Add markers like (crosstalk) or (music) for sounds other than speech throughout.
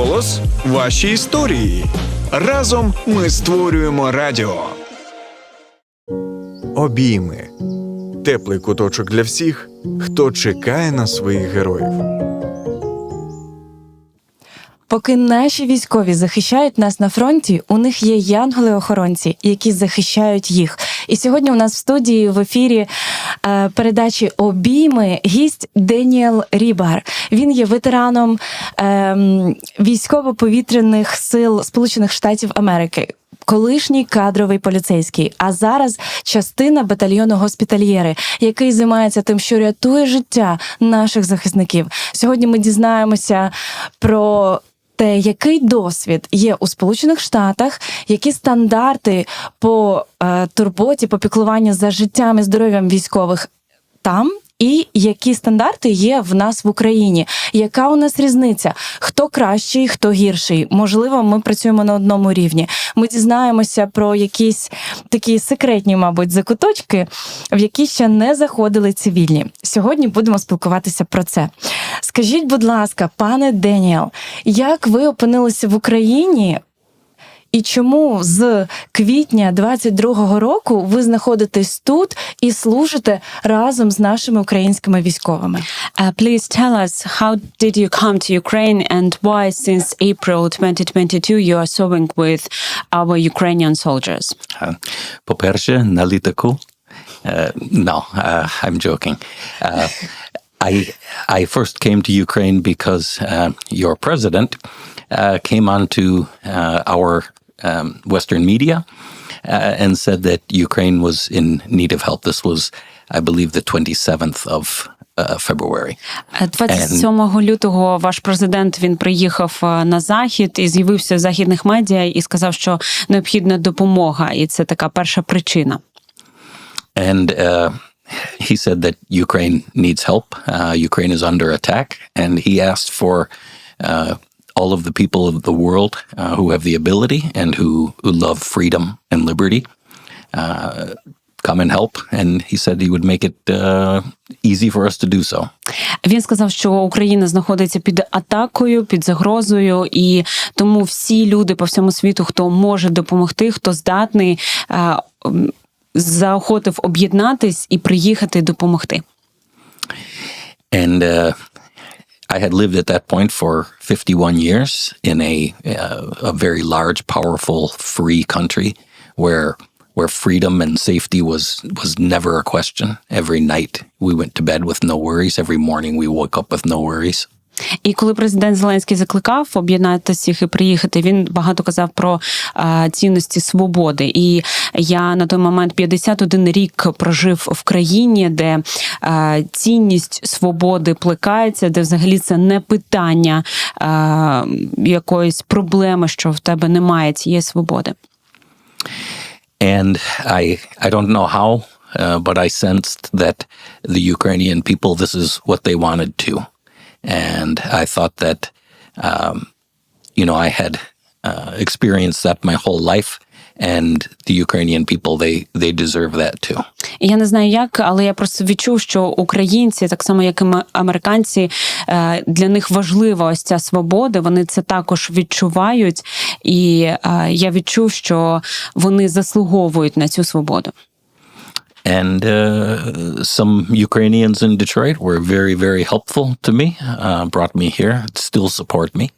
голос, ваші історії. Разом ми створюємо радіо. Обійми. Теплий куточок для всіх, хто чекає на своїх героїв. Поки наші військові захищають нас на фронті, у них є янголи-охоронці, які захищають їх. І сьогодні у нас в студії в ефірі е, передачі Обійми гість Деніел Рібар. Він є ветераном ем, військово-повітряних сил Сполучених Штатів Америки. Колишній кадровий поліцейський, а зараз частина батальйону госпітальєри, який займається тим, що рятує життя наших захисників. Сьогодні ми дізнаємося про те, який досвід є у Сполучених Штатах, які стандарти по е, турботі, по піклуванню за життям і здоров'ям військових там. І які стандарти є в нас в Україні? Яка у нас різниця? Хто кращий, хто гірший? Можливо, ми працюємо на одному рівні. Ми дізнаємося про якісь такі секретні, мабуть, закуточки, в які ще не заходили цивільні. Сьогодні будемо спілкуватися про це. Скажіть, будь ласка, пане Деніел, як ви опинилися в Україні? І чому з квітня 22-го року ви знаходитесь тут і служите разом з нашими українськими військовими? Uh, please tell us how did you come to Ukraine and why since April 2022 you are serving with our Ukrainian soldiers? Е, По-перше, на літаку. Uh, no, uh, I'm joking. Uh, I I first came to Ukraine because uh, your president uh, came onto uh, our um, Western media uh, and said that Ukraine was in need of help. This was, I believe, the 27th of uh, February. Е, 27 лютого ваш президент він приїхав е, на захід і з'явився в західних медіа і сказав, що необхідна допомога, і це така перша причина. And uh, he said that Ukraine needs help. Uh, Ukraine is under attack. And he asked for uh, all of the people of the world uh, who have the ability and who, who love freedom and liberty uh, come and help. And he said he would make it uh, easy for us to do so. Він сказав, що Україна знаходиться під атакою, під загрозою, і тому всі люди по всьому світу, хто може допомогти, хто здатний, е, заохотив об'єднатись і приїхати допомогти. And uh, I had lived at that point for 51 years in a uh, a very large, powerful, free country where where freedom and safety was was never a question. Every night we went to bed with no worries. Every morning we woke up with no worries. І коли президент Зеленський закликав об'єднати всіх і приїхати, він багато казав про цінності свободи. І я на той момент 51 рік прожив в країні, де цінність свободи плекається, де взагалі це не питання якоїсь проблеми, що в тебе немає цієї свободи. And I I don't know how, uh, but I sensed that the Ukrainian people this is what they wanted too, and I thought that um, you know I had uh, experienced that my whole life, and the Ukrainian people they they deserve that too. Я не знаю як, але я просто відчув, що українці, так само як і американці, е, для них важлива ось ця свобода. Вони це також відчувають, і е, я відчув, що вони заслуговують на цю свободу. And uh, some Ukrainians in Detroit were very, very helpful to me. Uh, brought me here, still support me,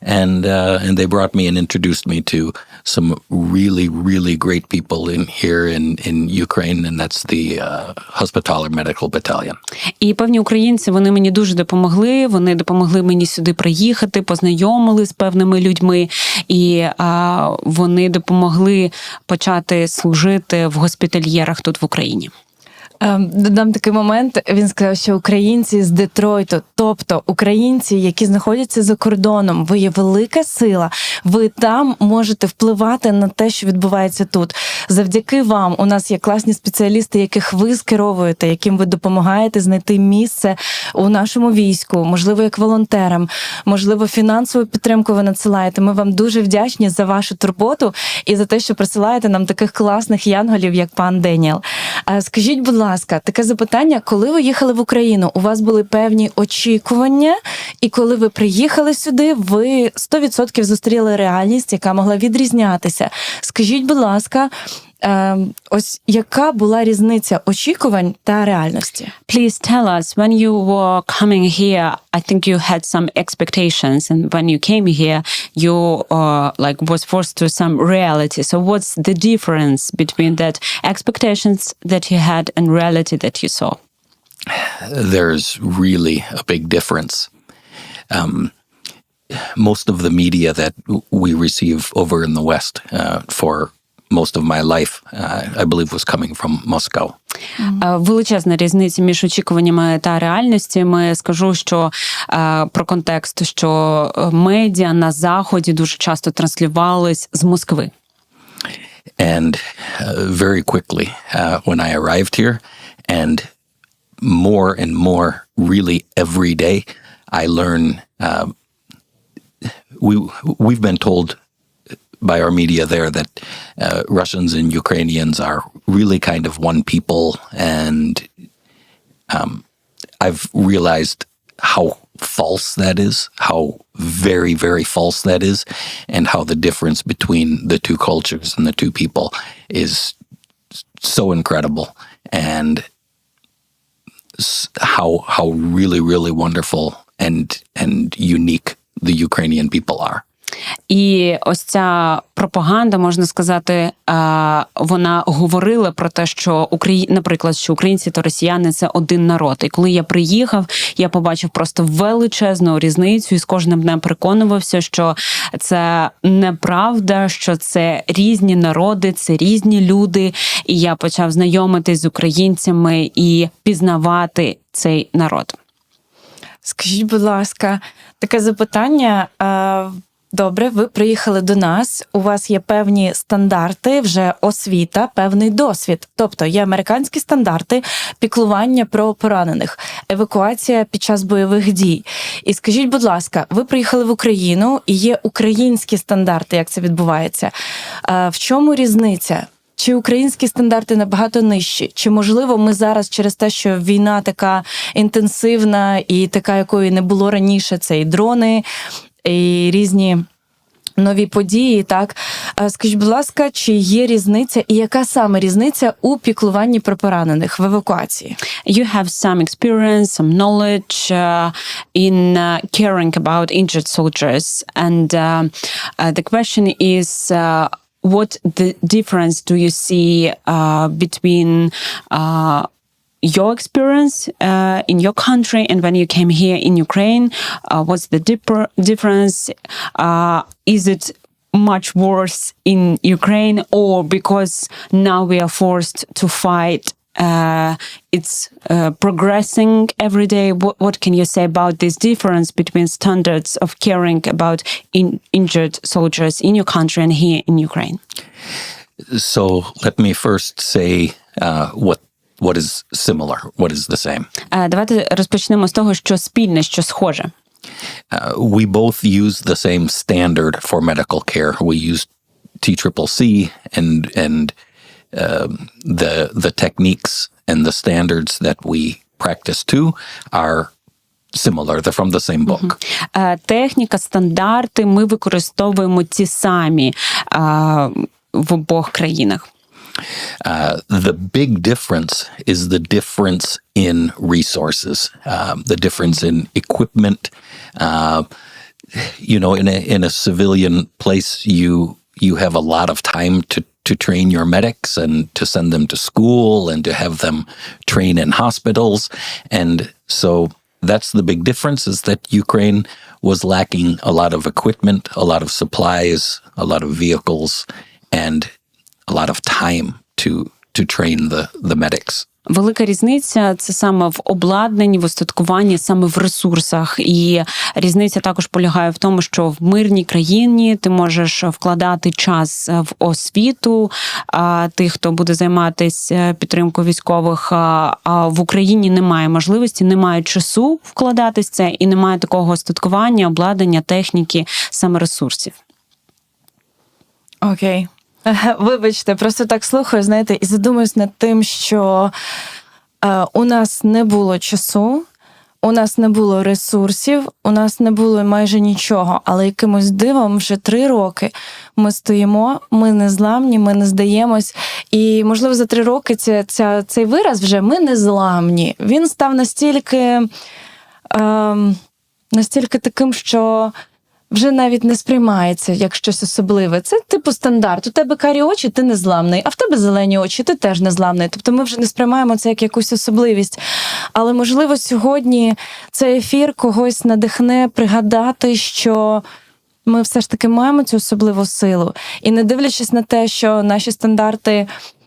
and uh, and they brought me and introduced me to some really, really great people in here in in Ukraine, and that's the uh, Hospitaller Medical Battalion. І певні українці вони мені дуже допомогли. Вони допомогли мені сюди приїхати, познайомили з певними людьми, і а, вони допомогли почати служити в госпітальєрах тут в Україні. Ем, Додам такий момент. Він сказав, що українці з Детройту, тобто українці, які знаходяться за кордоном, ви є велика сила. Ви там можете впливати на те, що відбувається тут. Завдяки вам у нас є класні спеціалісти, яких ви скеровуєте, яким ви допомагаєте знайти місце у нашому війську, можливо, як волонтерам, можливо, фінансову підтримку ви надсилаєте. Ми вам дуже вдячні за вашу турботу і за те, що присилаєте нам таких класних янголів, як пан Деніел. Е, Скажіть, будь ласка. Ласка, таке запитання: коли ви їхали в Україну, у вас були певні очікування, і коли ви приїхали сюди, ви 100% зустріли реальність, яка могла відрізнятися. Скажіть, будь ласка, ось яка була різниця очікувань та реальності? Please tell us when you were coming here. I think you had some expectations, and when you came here, you uh, like was forced to some reality. So, what's the difference between that expectations that you had and reality that you saw? there's really a big difference. Um, most of the media that we receive over in the West uh, for most of my life, uh, I believe, was coming from Moscow. Е, Величезна різниця між очікуваннями та реальністю. Скажу, що е, про контекст, що е, медіа на заході дуже часто транслювались з Москви. And uh, very quickly, uh, when I arrived here, and more and more, really every day, I learn. Uh, we we've been told by our media there that uh, Russians and Ukrainians are really kind of one people, and um, I've realized how false that is, how very, very false that is, and how the difference between the two cultures and the two people is so incredible, and how how really, really wonderful and and unique the Ukrainian people are. І ось ця пропаганда, можна сказати, е, вона говорила про те, що Украї... наприклад, що українці та росіяни це один народ. І коли я приїхав, я побачив просто величезну різницю і з кожним днем переконувався, що це неправда, що це різні народи, це різні люди. І я почав знайомитись з українцями і пізнавати цей народ. Скажіть, будь ласка, таке запитання. Добре, ви приїхали до нас. У вас є певні стандарти, вже освіта, певний досвід. Тобто є американські стандарти піклування про поранених, евакуація під час бойових дій. І скажіть, будь ласка, ви приїхали в Україну і є українські стандарти, як це відбувається. В чому різниця? Чи українські стандарти набагато нижчі? Чи можливо ми зараз через те, що війна така інтенсивна і така, якої не було раніше, це і дрони, і різні. Нові події, так Е, скажіть, будь ласка, чи є різниця, і яка саме різниця у піклуванні про поранених в евакуації? you have some experience, some knowledge uh, in uh, caring about injured soldiers. And uh, uh, the question is uh, what the difference do you see uh, between uh, your experience uh, in your country and when you came here in Ukraine? Uh, what's the difference? Uh, is it much worse in Ukraine, or because now we are forced to fight uh, it's uh, progressing every day. What, what can you say about this difference between standards of caring about in, injured soldiers in your country and here in Ukraine? So let me first say uh, what what is similar, what is the same. Е, Давайте розпочнемо з того, що спільне, що схоже. Uh, we both use the same standard for medical care. We use T triple C and and um, the the techniques and the standards that we practice too are similar. They're from the same book. Е, Техніка, стандарти ми використовуємо ті самі е, в обох країнах. Uh, the big difference is the difference in resources, um, the difference in equipment. Uh, you know, in a in a civilian place, you you have a lot of time to to train your medics and to send them to school and to have them train in hospitals, and so that's the big difference is that Ukraine was lacking a lot of equipment, a lot of supplies, a lot of vehicles, and a lot of time to to train the the medics. Велика різниця це саме в обладнанні, в остаткуванні, саме в ресурсах. І різниця також полягає в тому, що в мирній країні ти можеш вкладати час в освіту а, тих, хто буде займатися підтримкою військових. А, в Україні немає можливості, немає часу вкладатись це, і немає такого остаткування, обладнання, техніки, саме ресурсів. Окей. Вибачте, просто так слухаю, знаєте, і задумуюсь над тим, що Е, У нас не було часу, у нас не було ресурсів, у нас не було майже нічого, але якимось дивом вже три роки ми стоїмо, ми не зламні, ми не здаємось. І можливо за три роки ця, ця, цей вираз вже ми не зламні. Він став настільки, ем, настільки таким, що. Вже навіть не сприймається як щось особливе. Це типу стандарт. У тебе карі очі, ти незламний, а в тебе зелені очі, ти теж незламний. Тобто ми вже не сприймаємо це як якусь особливість. Але можливо, сьогодні цей ефір когось надихне пригадати, що ми все ж таки маємо цю особливу силу. І не дивлячись на те, що наші стандарти.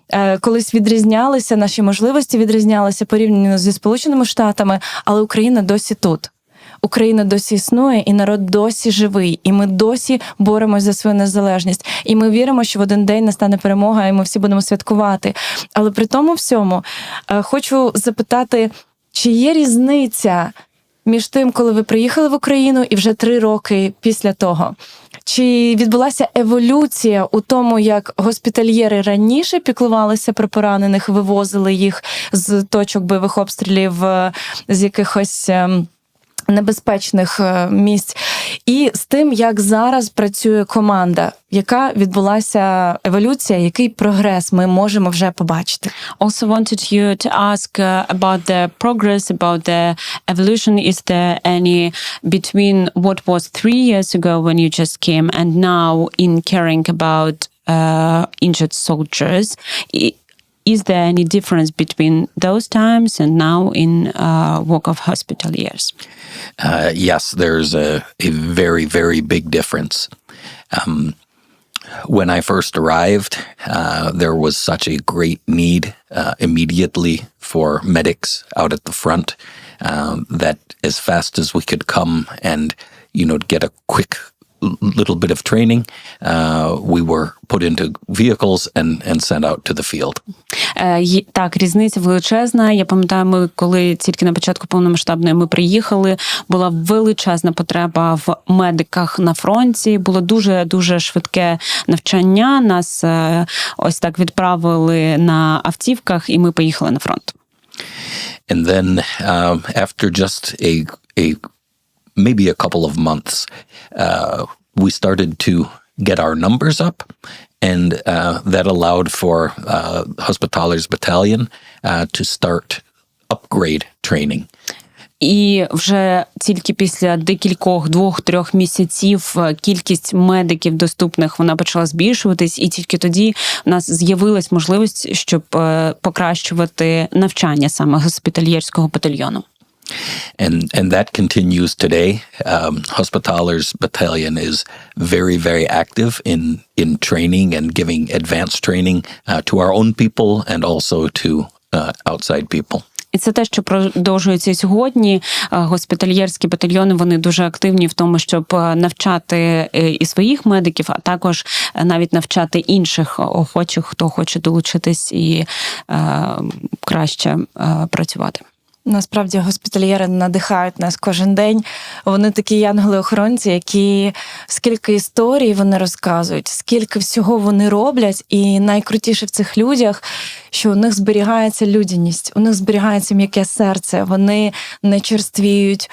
е, Колись відрізнялися, наші можливості відрізнялися порівняно зі Сполученими Штатами, але Україна досі тут. Україна досі існує, і народ досі живий, і ми досі боремось за свою незалежність. І ми віримо, що в один день настане перемога, і ми всі будемо святкувати. Але при тому всьому е, хочу запитати, чи є різниця між тим, коли ви приїхали в Україну, і вже три роки після того? Чи відбулася еволюція у тому, як госпітальєри раніше піклувалися про поранених, вивозили їх з точок бойових обстрілів, е, з якихось. Ем, небезпечних е, місць, і з тим, як зараз працює команда, яка відбулася еволюція, який прогрес ми можемо вже побачити. Also wanted you to ask uh, about the progress, about the evolution. Is there any between what was three years ago when you just came and now in caring about uh, injured soldiers? Is there any difference between those times and now in uh, work of hospital years? Uh, yes, there's a, a very, very big difference. Um, when I first arrived, uh, there was such a great need uh, immediately for medics out at the front um, that as fast as we could come and you know get a quick little bit of training, uh, we were put into vehicles and and sent out to the field. Е, Так, різниця величезна. Я пам'ятаю, ми коли тільки на початку повномасштабної ми приїхали, була величезна потреба в медиках на фронті. Було дуже дуже швидке навчання. Нас е, ось так відправили на автівках, і ми поїхали на фронт. And then um, after just a a maybe a couple of months, uh, we started to get our numbers up, and uh, that allowed for uh, Hospitalers Battalion uh, to start upgrade training. І вже тільки після декількох двох-трьох місяців е, кількість медиків доступних вона почала збільшуватись, і тільки тоді у нас з'явилась можливість, щоб е, покращувати навчання саме госпітальєрського батальйону. And and that continues today. Um, Hospitalers Battalion is very very active in in training and giving advanced training uh, to our own people and also to uh, outside people. І це те, що продовжується сьогодні. Е, Госпітальєрські батальйони вони дуже активні в тому, щоб е, навчати е, і своїх медиків, а також навіть навчати інших охочих, хто хоче долучитись і е, краще е, працювати. Насправді госпітальєри надихають нас кожен день. Вони такі янголи-охоронці, які скільки історій вони розказують, скільки всього вони роблять, і найкрутіше в цих людях, що у них зберігається людяність, у них зберігається м'яке серце, вони не черствіють.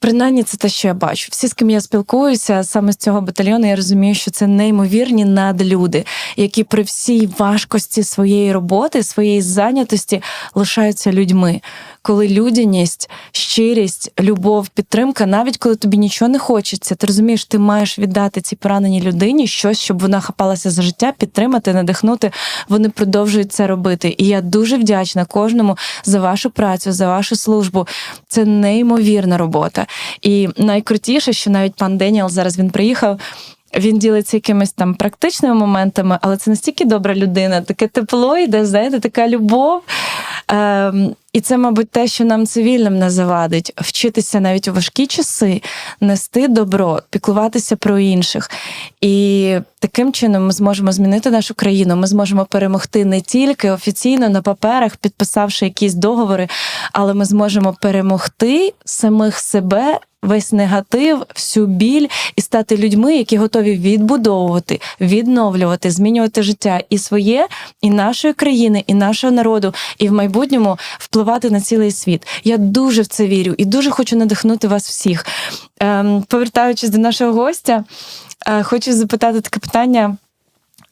Принаймні, це те, що я бачу. Всі, з ким я спілкуюся, саме з цього батальйону, я розумію, що це неймовірні надлюди, які при всій важкості своєї роботи, своєї зайнятості лишаються людьми. Коли людяність, щирість, любов, підтримка, навіть коли тобі нічого не хочеться, ти розумієш, ти маєш віддати цій пораненій людині щось, щоб вона хапалася за життя, підтримати, надихнути. Вони продовжують це робити. І я дуже вдячна кожному за вашу працю, за вашу службу. Це неймовірна робота. І найкрутіше, що навіть пан Деніел зараз він приїхав. Він ділиться якимись там практичними моментами, але це настільки добра людина, таке тепло йде, знаєте, така любов. Ем, і це, мабуть, те, що нам цивільним не завадить вчитися навіть у важкі часи, нести добро, піклуватися про інших. І таким чином ми зможемо змінити нашу країну. Ми зможемо перемогти не тільки офіційно на паперах, підписавши якісь договори, але ми зможемо перемогти самих себе весь негатив, всю біль і стати людьми, які готові відбудовувати, відновлювати, змінювати життя і своє, і нашої країни, і нашого народу, і в майбутньому впливати на цілий світ. Я дуже в це вірю і дуже хочу надихнути вас всіх. Ем, повертаючись до нашого гостя, е, хочу запитати таке питання.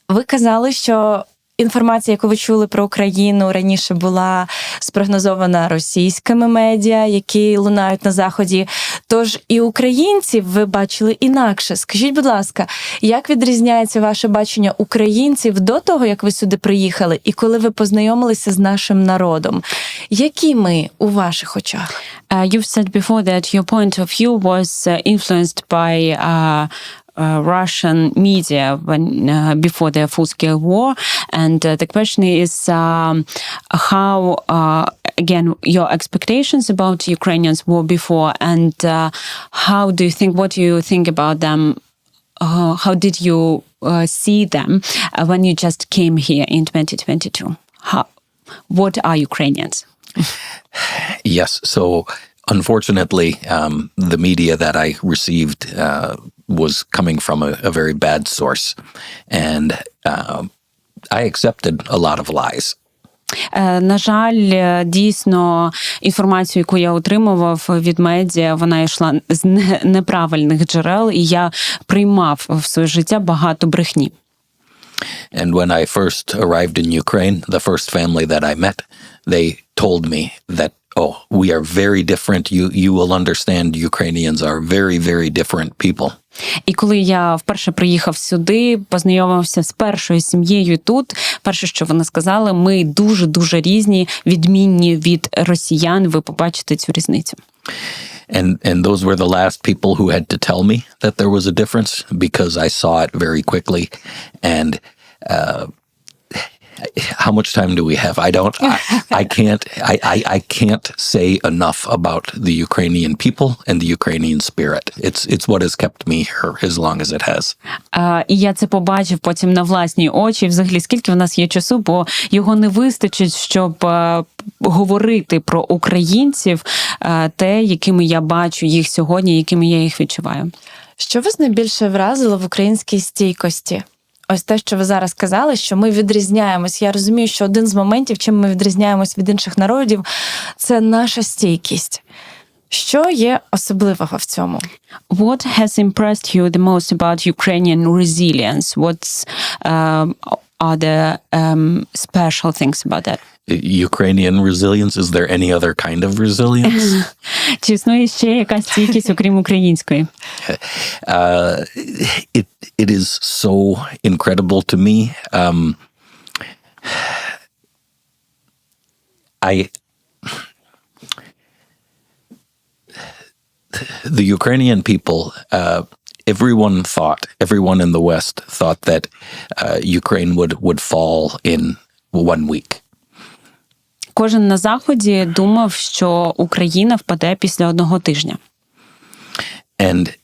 Ви казали, що інформація, яку ви чули про Україну раніше, була спрогнозована російськими медіа, які лунають на заході. Тож і українців ви бачили інакше. Скажіть, будь ласка, як відрізняється ваше бачення українців до того, як ви сюди приїхали, і коли ви познайомилися з нашим народом? Які ми у ваших очах? Uh, you've said before that your point of view was uh, influenced by uh, Russian media when uh, before the full-scale war, and uh, the question is um, how uh, again your expectations about Ukrainians were before, and uh, how do you think? What do you think about them? Uh, how did you uh, see them uh, when you just came here in 2022? How? What are Ukrainians? (sighs) Yes. So, unfortunately, um, the media that I received uh, was coming from a, a very bad source, and um I accepted a lot of lies. Е, На жаль, е, дійсно інформацію, яку я отримував від медіа, вона йшла з не- неправильних джерел, і я приймав в своє життя багато брехні. And when I first arrived in Ukraine, the first family that I met, they told me that, oh, we are very different. You you will understand Ukrainians are very, very different people. І коли я вперше приїхав сюди, познайомився з першою сім'єю тут. Перше, що вони сказали, ми дуже дуже різні, відмінні від росіян. Ви побачите цю різницю. And and those were the last people who had to tell me that there was a difference because I saw it very quickly. And uh, how much time do we have? I don't. I, I (laughs) can't. I, I I can't say enough about the Ukrainian people and the Ukrainian spirit. It's it's what has kept me here as long as it has. А, і я це побачив потім на власні очі. Взагалі, скільки в нас є часу, бо його не вистачить, щоб говорити про українців, те, якими я бачу їх сьогодні, якими я їх відчуваю. Що вас найбільше вразило в українській стійкості? Ось те, що ви зараз казали, що ми відрізняємось. Я розумію, що один з моментів, чим ми відрізняємось від інших народів, це наша стійкість. Що є особливого в цьому? What has impressed you the most about Ukrainian resilience? What's um, are the um, special things about that? Ukrainian resilience. Is there any other kind of resilience? (laughs) Чи існує ще якась стійкість, окрім української? (laughs) uh, it it is so incredible to me. Um, I (sighs) the (sighs) Ukrainian people. Uh, everyone thought, everyone in the West thought that uh, Ukraine would would fall in one week. Кожен на заході думав, що Україна впаде після одного тижня. And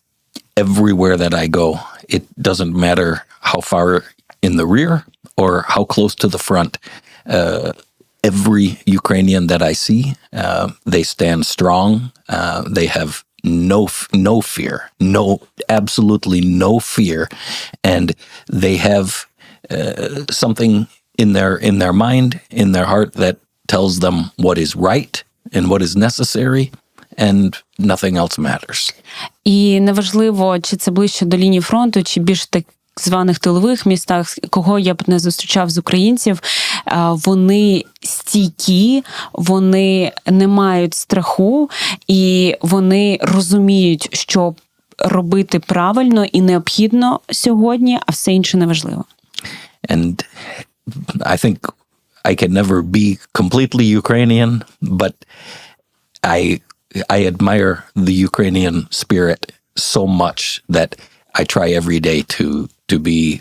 everywhere that I go, it doesn't matter how far in the rear or how close to the front. Uh, every Ukrainian that I see, uh, they stand strong. Uh, they have no no fear, no absolutely no fear, and they have uh, something in their in their mind, in their heart that tells them what is right and what is necessary, and nothing else matters. І неважливо, чи це ближче до лінії фронту, чи більш так званих тилових містах, кого я б не зустрічав з українців, е, вони стійкі, вони не мають страху, і вони розуміють, що робити правильно і необхідно сьогодні, а все інше неважливо. and I think I can never be completely Ukrainian, but I I admire the Ukrainian spirit so much that I try every day to to be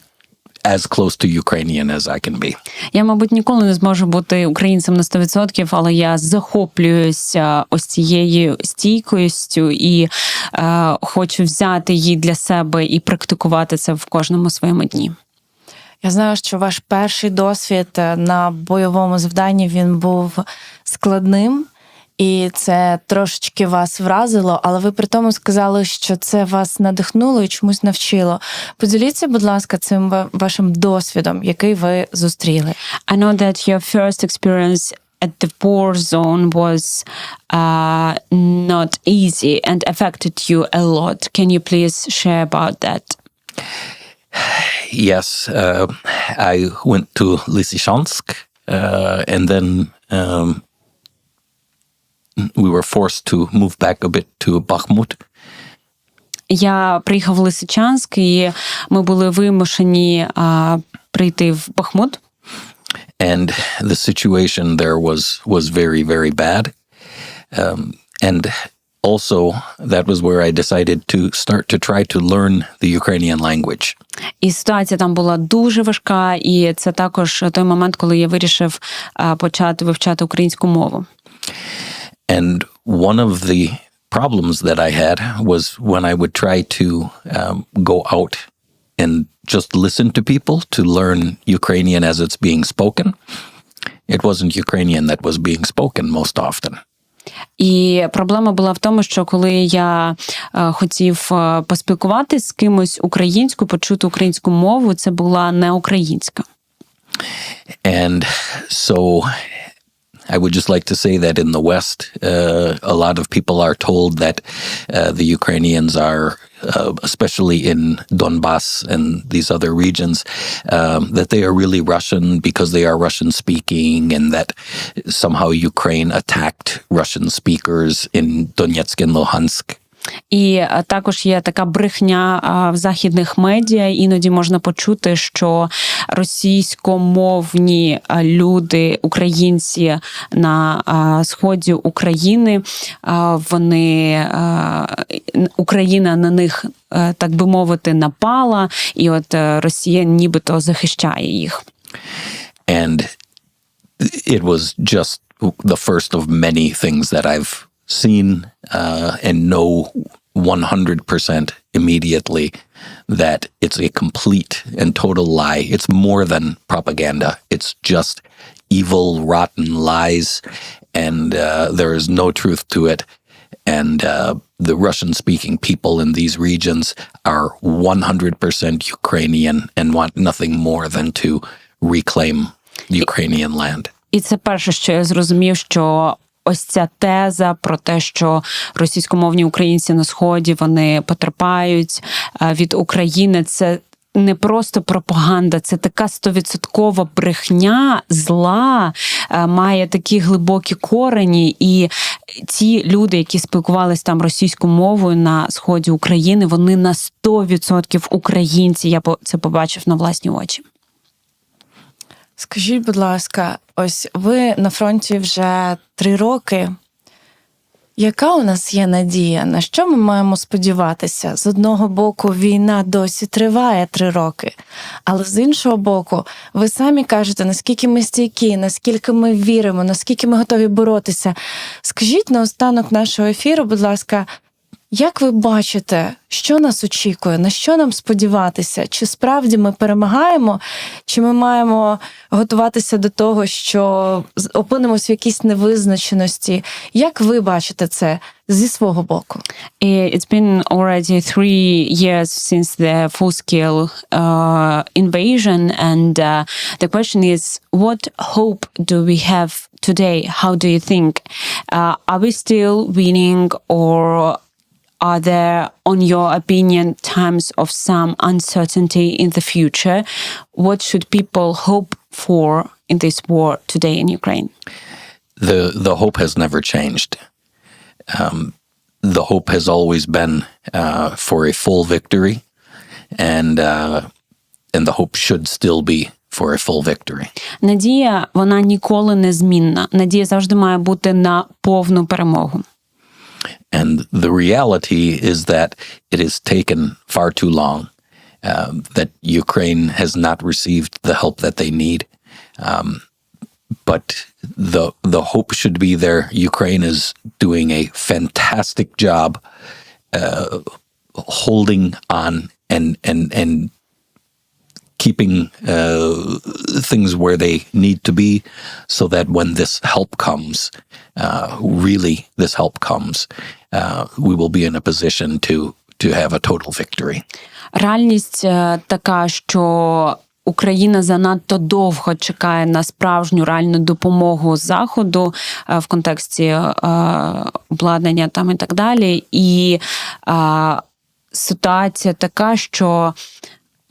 as close to Ukrainian as I can be. Я, мабуть, ніколи не зможу бути українцем на 100%, але я захоплююся ось цією стійкістю і е, хочу взяти її для себе і практикувати це в кожному своєму дні. Я знаю, що ваш перший досвід е, на бойовому завданні він був складним, і це трошечки вас вразило, але ви при тому сказали, що це вас надихнуло і чомусь навчило. Поділіться, будь ласка, цим вашим досвідом, який ви зустріли. I know that your first experience at the war zone was uh, not easy and affected you a lot. Can you please share about that? Yes, uh, I went to Lysychansk, uh, and then um, we were forced to move back a bit to Bakhmut. Я приїхав в Лисичанськ, і ми були вимушені а, прийти в Бахмут. and the situation there was was very very bad um, and also that was where i decided to start to try to learn the ukrainian language І ситуація там була дуже важка, і це також той момент, коли я вирішив а, почати вивчати українську мову. And one of the problems that i had was when i would try to um, go out and just listen to people to learn ukrainian as it's being spoken it wasn't ukrainian that was being spoken most often І проблема була в тому, що коли я е, хотів е, поспілкуватись з кимось українською, почути українську мову, це була не українська. And so I would just like to say that in the West, uh, a lot of people are told that uh, the Ukrainians are, uh, especially in Donbass and these other regions, um, that they are really Russian because they are Russian speaking, and that somehow Ukraine attacked Russian speakers in Donetsk and Luhansk. І е, також є така брехня в західних медіа. Іноді можна почути, що російськомовні люди, українці на сході України, вони Україна на них, е, так би мовити, напала, і от е, Росія нібито захищає їх. and it was just the first of many things that I've seen uh, and know 100% immediately that it's a complete and total lie. It's more than propaganda. It's just evil, rotten lies, and uh, there is no truth to it. And uh, the Russian speaking people in these regions are 100% Ukrainian and want nothing more than to reclaim Ukrainian land. І це перше, що я зрозумів, що ось ця теза про те, що російськомовні українці на сході вони потерпають е, від України, це. Не просто пропаганда, це така стовідсоткова брехня зла, е, має такі глибокі корені. І ті люди, які спілкувалися там російською мовою на сході України, вони на 100% українці. Я це побачив на власні очі. Скажіть, будь ласка, ось ви на фронті вже три роки. Яка у нас є надія? На що ми маємо сподіватися? З одного боку, війна досі триває три роки, але з іншого боку, ви самі кажете, наскільки ми стійкі, наскільки ми віримо, наскільки ми готові боротися. Скажіть на останок нашого ефіру, будь ласка, як ви бачите, що нас очікує, на що нам сподіватися? Чи справді ми перемагаємо, чи ми маємо готуватися до того, що опинимось в якійсь невизначеності? Як ви бачите це зі свого боку? It's been already three years since the full-scale uh, invasion, and uh, the question is, what hope do we have today? How do you think? Uh, are we still winning, or are there, on your opinion, times of some uncertainty in the future? What should people hope for in this war today in Ukraine? The, the hope has never changed. Um, the hope has always been uh, for a full victory, and, uh, and the hope should still be for a full victory. Надія вона ніколи не змінна. Надія завжди має бути на повну перемогу. And the reality is that it has taken far too long, um, that Ukraine has not received the help that they need. Um, but the the hope should be there. Ukraine is doing a fantastic job uh, holding on and and and keeping things where they need to be so that when this help comes, uh, really this help comes, uh, we will be in a position to to have a total victory. Реальність е, така, що Україна занадто довго чекає на справжню реальну допомогу заходу е, в контексті е, обладнання там і так далі. І ситуація така, що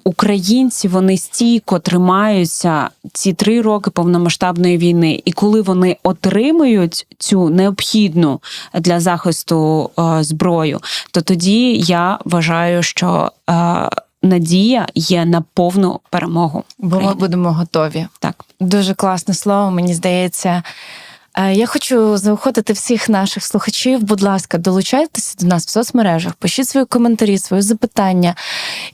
українці вони стійко тримаються ці три роки повномасштабної війни, і коли вони отримують цю необхідну для захисту е, зброю, то тоді я вважаю, що е, надія є на повну перемогу. Бо ми будемо готові. Так. Дуже класне слово, мені здається. Е, Я хочу заохотити всіх наших слухачів. Будь ласка, долучайтеся до нас в соцмережах, пишіть свої коментарі, свої запитання.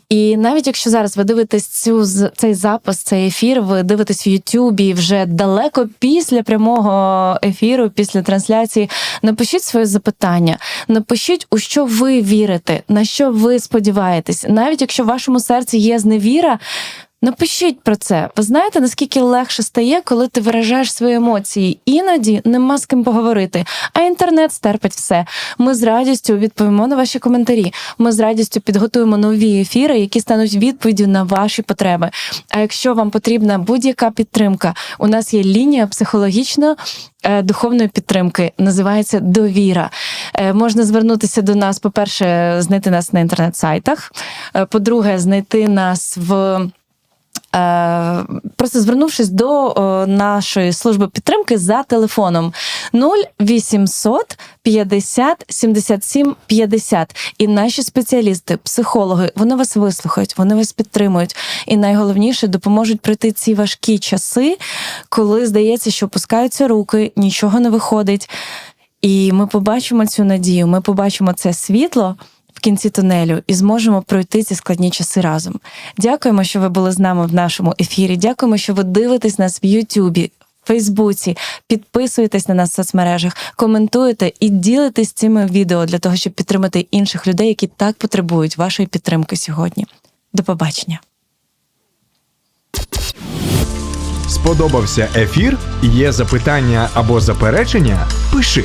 І навіть якщо зараз ви дивитесь цю цей запис, цей ефір, ви дивитесь в Ютубі вже далеко після прямого ефіру, після трансляції, напишіть свої запитання, напишіть, у що ви вірите, на що ви сподіваєтесь. Навіть якщо в вашому серці є зневіра. Напишіть про це. Ви знаєте, наскільки легше стає, коли ти виражаєш свої емоції. Іноді нема з ким поговорити, а інтернет стерпить все. Ми з радістю відповімо на ваші коментарі. Ми з радістю підготуємо нові ефіри, які стануть відповіддю на ваші потреби. А якщо вам потрібна будь-яка підтримка, у нас є лінія психологічно. е, Духовної підтримки називається довіра. Е, Можна звернутися до нас, по-перше, знайти нас на інтернет-сайтах. Е, По-друге, знайти нас в Просто звернувшись до е, нашої служби підтримки за телефоном 0800 50 77 50. І наші спеціалісти, психологи, вони вас вислухають, вони вас підтримують. І найголовніше допоможуть пройти ці важкі часи, коли здається, що опускаються руки, нічого не виходить. І ми побачимо цю надію, ми побачимо це світло в кінці тунелю і зможемо пройти ці складні часи разом. Дякуємо, що ви були з нами в нашому ефірі. Дякуємо, що ви дивитесь нас в Ютубі. Фейсбуці, підписуєтесь на нас в соцмережах, коментуєте і ділитесь цими відео для того, щоб підтримати інших людей, які так потребують вашої підтримки сьогодні. До побачення. Сподобався ефір? Є запитання або заперечення? Пиши